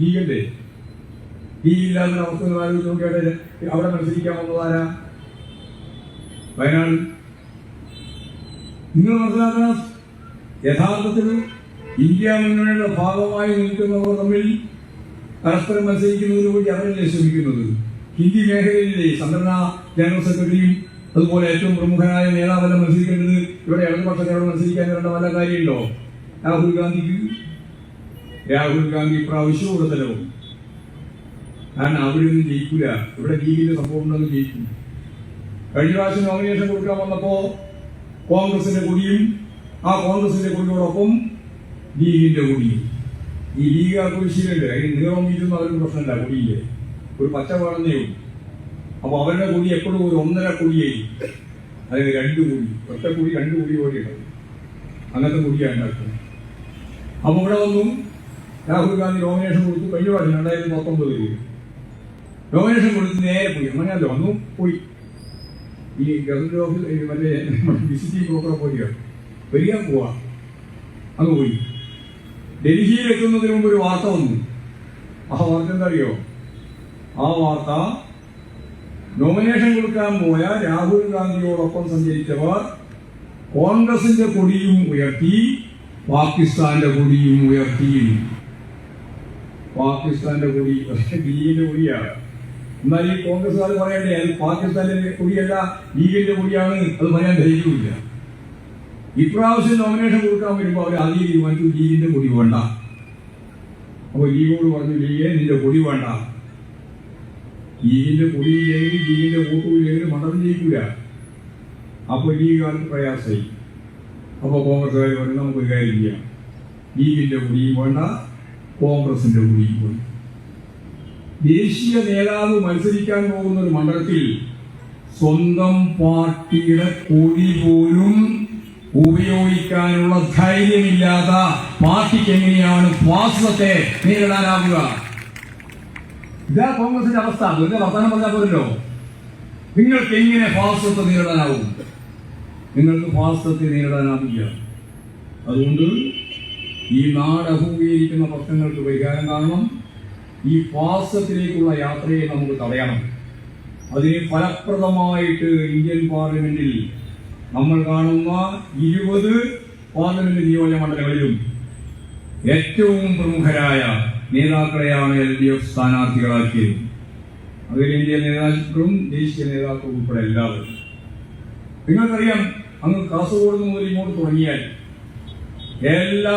ലീഗല്ലേ ലീഗില്ലാത്ത അവസ്ഥ ഒന്ന് ആലോചിച്ച് നോക്കിയാട്ടെ അവിടെ മത്സരിക്കാൻ വന്നതാരാ വയനാട്. നിങ്ങൾ മനസ്സിലാക്കണം. യഥാർത്ഥത്തിൽ ഇന്ത്യ മുന്നണിയുടെ ഭാഗമായി നിൽക്കുന്നവർ തമ്മിൽ പരസ്പരം മത്സരിക്കുന്നതിന് വേണ്ടി അവരല്ലേ ശ്രമിക്കുന്നത്? ഹിന്ദി മേഖലയിലെ സംഘടനാ ജനറൽ സെക്രട്ടറിയും അതുപോലെ ഏറ്റവും പ്രമുഖനായ നേതാവെല്ലാം മത്സരിക്കേണ്ടത് ഇവിടെ ഇടതുപക്ഷത്തിനോട് മത്സരിക്കാൻ വരേണ്ട വല്ല കാര്യമുണ്ടോ? രാഹുൽ ഗാന്ധിക്ക് രാഹുൽ ഗാന്ധി ഇപ്രാവശ്യം കൂടുതലാവും കാരണം അവരൊന്നും ജയിക്കൂല. ഇവിടെ ലീഗിന്റെ സംഭവം ഉണ്ടെന്ന് ജയിക്കും. കഴിഞ്ഞ പ്രാവശ്യം നോമിനേഷൻ കൊടുക്കാൻ വന്നപ്പോ കോൺഗ്രസിന്റെ കൊടിയും ആ കോൺഗ്രസിന്റെ കൊടിയോടൊപ്പം ലീഗിന്റെ കൊടിയും. ഈ ലീഗ് ശീലമുണ്ട്. അതിന് നീളം വീഴുന്ന അവർക്ക് പ്രശ്നമില്ല കുടിയില്ല? ഒരു പച്ച വേണമെന്നേ അപ്പൊ അവരുടെ കൊടി എപ്പോഴും ഒരു ഒന്നര കുടിയായി. അതായത് രണ്ട് കൊടി. ഒറ്റ കൊടി രണ്ട് കൊടി പോലെ ഉണ്ടാവും അങ്ങനത്തെ കൊടിയാണ് ഉണ്ടാക്കുന്നത്. അപ്പൊ ഇവിടെ വന്നു രാഹുൽ ഗാന്ധി നോമിനേഷൻ കൊടുത്തു കഴിഞ്ഞ പ്രാവശ്യം രണ്ടായിരത്തി പത്തൊമ്പതിൽ നോമിനേഷൻ കൊടുത്ത് നേരെ പോയി. അങ്ങനെയല്ലോ അന്നും പോയി. ഈ ഗവൺമെന്റ് ഓഫീസ് മറ്റേ വിസിറ്റിംഗ് ബ്രോക്കറെ പോലെയാണ് വരിക പോവാ. അങ്ങ് പോയി. ഡൽഹിയിൽ എത്തുന്നതിന് മുമ്പ് ഒരു വാർത്ത വന്നു. ആ വാർത്ത എന്താ അറിയോ ആ വാർത്ത നോമിനേഷൻ കൊടുക്കാൻ പോയ രാഹുൽ ഗാന്ധിയോടൊപ്പം സഞ്ചരിച്ചവർ കോൺഗ്രസിന്റെ കൊടിയും ഉയർത്തി പാകിസ്ഥാന്റെ കൊടിയും ഉയർത്തി. പാകിസ്ഥാന്റെ കൂടി കൊടി ലീഗിന്റെ കൂടിയാണ്. എന്നാൽ ഈ കോൺഗ്രസ്സുകാർ പറയണ്ടേ അത് പാകിസ്ഥാന്റെ കൂടിയല്ല ലീഗിന്റെ കൂടിയാണ് അത് പറയാൻ ധൈര്യമില്ല ഇപ്രാവശ്യം നോമിനേഷൻ കൊടുക്കാൻ വരുമ്പോൾ അവർ ആദ്യം തീരുമാനിച്ചു ലീഗിന്റെ കൊടി വേണ്ട. അപ്പൊ ലീഗോട് പറഞ്ഞു ലീഗ് നിന്റെ കൊടി വേണ്ട. ലീഗിന്റെ കൊടി ഇല്ലെങ്കിൽ ലീഗിന്റെ വോട്ട് ഇല്ലെങ്കിൽ മണ്ഡലം ജയിക്കൂല. അപ്പൊ ലീഗുകാർക്ക് പ്രയാസമായി. അപ്പൊ കോൺഗ്രസ്സുകാർ പറഞ്ഞു നമുക്ക് ഒരു കാര്യം ചെയ്യാം. ലീഗിന്റെ കൊടിയും വേണ്ട കോൺഗ്രസിന്റെ കൊടിയും പോയി ദേശീയ നേതാവ് മത്സരിക്കാൻ പോകുന്ന ഒരു മണ്ഡലത്തിൽ സ്വന്തം പാർട്ടിയുടെ കൊടി പോലും ഉപയോഗിക്കാനുള്ള ധൈര്യമില്ലാത്ത പാർട്ടിക്ക് എങ്ങനെയാണ് ഫാസിസത്തെ നേരിടാനാവുക ഇതാ കോൺഗ്രസിന്റെ അവസ്ഥ. വെറുതെ വർത്തമാനം പറഞ്ഞാൽ പോരല്ലോ. നിങ്ങൾക്ക് എങ്ങനെ ഫാസിസത്തെ നേരിടാനാവും? നിങ്ങൾക്ക് ഫാസിസത്തെ നേരിടാനാവില്ല. അതുകൊണ്ട് ഈ നാട് അഭിമുഖീകരിക്കുന്ന പ്രശ്നങ്ങൾക്ക് പരിഹാരം കാണണം. ഈ ഫാസത്തിലേക്കുള്ള യാത്രയെ നമുക്ക് തടയണം. അതിന് ഫലപ്രദമായിട്ട് ഇന്ത്യൻ പാർലമെന്റിൽ നമ്മൾ കാണുന്ന ഇരുപത് പാർലമെന്റ് നിയോജക മണ്ഡലങ്ങളിലും ഏറ്റവും പ്രമുഖരായ നേതാക്കളെയാണ് എൽ ഡി എഫ് സ്ഥാനാർത്ഥികളാക്കിയത്. അഖിലേന്ത്യ നേതാക്കളും ദേശീയ നേതാക്കളും ഉൾപ്പെടെ എല്ലാവരും. നിങ്ങൾക്കറിയാം അങ്ങ് കാസർഗോഡ് മുതൽ ഇങ്ങോട്ട് തുടങ്ങിയാൽ എല്ലാ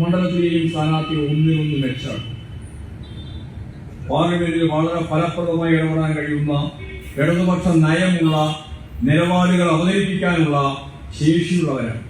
മണ്ഡലത്തിലെയും സ്ഥാനാർത്ഥി ഒന്നിനൊന്ന് മെച്ചാണ് പാർലമെന്റിൽ വളരെ ഫലപ്രദമായി ഇടപെടാൻ കഴിയുന്ന ഇടതുപക്ഷ നയമുള്ള നിലപാടുകൾ അവതരിപ്പിക്കാനുള്ള ശേഷിയുള്ളവരാണ്.